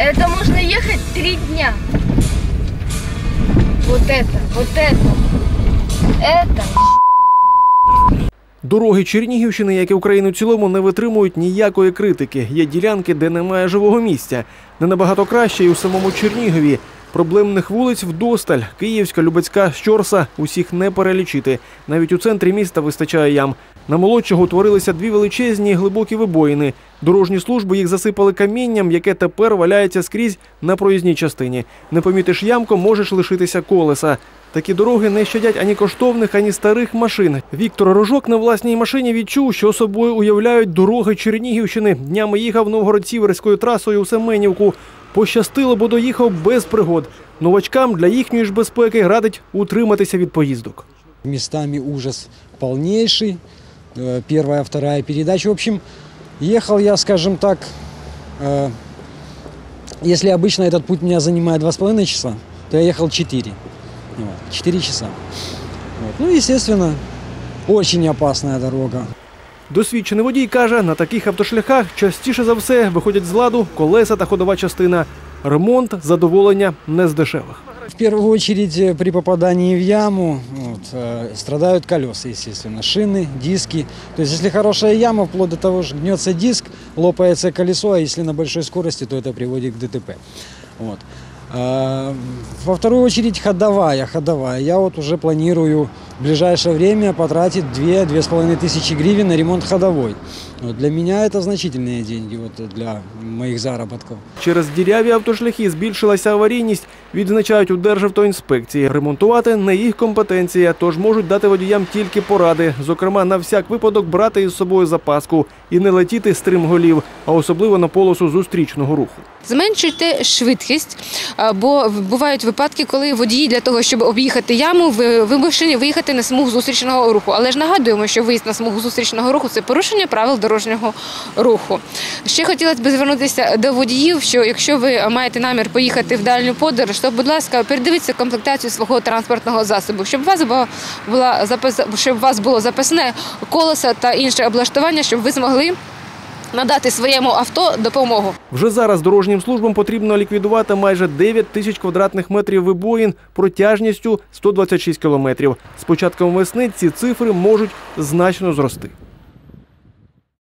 Это можно ехать три дня. Вот это, вот это, это. Дороги Чернігівщини, як і України в цілому, не витримують ніякої критики. Є ділянки, де немає живого місця. Не набагато краще і у самому Чернігові. Проблемних вулиць вдосталь. Київська, Любецька, Щорса – усіх не перелічити. Навіть у центрі міста вистачає ям. На молодшого утворилися дві величезні глибокі вибоїни. Дорожні служби їх засипали камінням, яке тепер валяється скрізь на проїзній частині. Не помітиш ямко, можеш лишитися колеса. Такі дороги не щадять ані коштовних, ані старих машин. Віктор Рожок на власній машині відчув, що собою уявляють дороги Чернігівщини. Днями їхав Новгород-Сіверською трасою у Семенівку. Пощастило, бо доїхав без пригод. Новачкам для їхньої ж безпеки радить утриматися від поїздок. местами ужас полнейший. Э, Первая, вторая передача. В общем, ехал я, скажем так, э, если обычно этот путь меня занимает два с половиной часа, то я ехал 4. Вот, 4 часа. Вот. Ну, естественно, очень опасная дорога. Досвідчений водій каже, на таких автошляхах частіше за все виходять з ладу колеса та ходова частина. Ремонт задоволення не з дешевих. В первую очередь э, при попадании в яму вот, э, страдают колеса, естественно, шины, диски. То есть если хорошая яма, вплоть до того, что гнется диск, лопается колесо, а если на большой скорости, то это приводит к ДТП. Вот. А, Во вторую очередь ходовая, ходовая. Я вот уже планирую в ближайшее время потратить 2-2,5 тысячи гривен на ремонт ходовой. Вот для меня это значительные деньги вот, для моих заработков. Через діряві автошляхи збільшилася аварійність, відзначають у Державтоінспекції. Ремонтувати не їх компетенція, тож можуть дати водіям тільки поради. Зокрема, на всяк випадок брати із собою запаску і не летіти стрімголів, а особливо на полосу зустрічного руху. Зменшуйте швидкість, а, бо бувають випадки, коли водії для того, щоб об'їхати яму, ви- вимушені виїхати на смугу зустрічного руху. Але ж нагадуємо, що виїзд на смугу зустрічного руху це порушення правил дорожнього руху. Ще хотілося б звернутися до водіїв, що якщо ви маєте намір поїхати в дальню подорож, то, будь ласка, передивіться комплектацію свого транспортного засобу, щоб у вас була, щоб у вас було запасне колесо та інше облаштування, щоб ви змогли надати своєму авто допомогу. Вже зараз дорожнім службам потрібно ліквідувати майже 9 тисяч квадратних метрів вибоїн протяжністю 126 кілометрів. З початком весни ці цифри можуть значно зрости.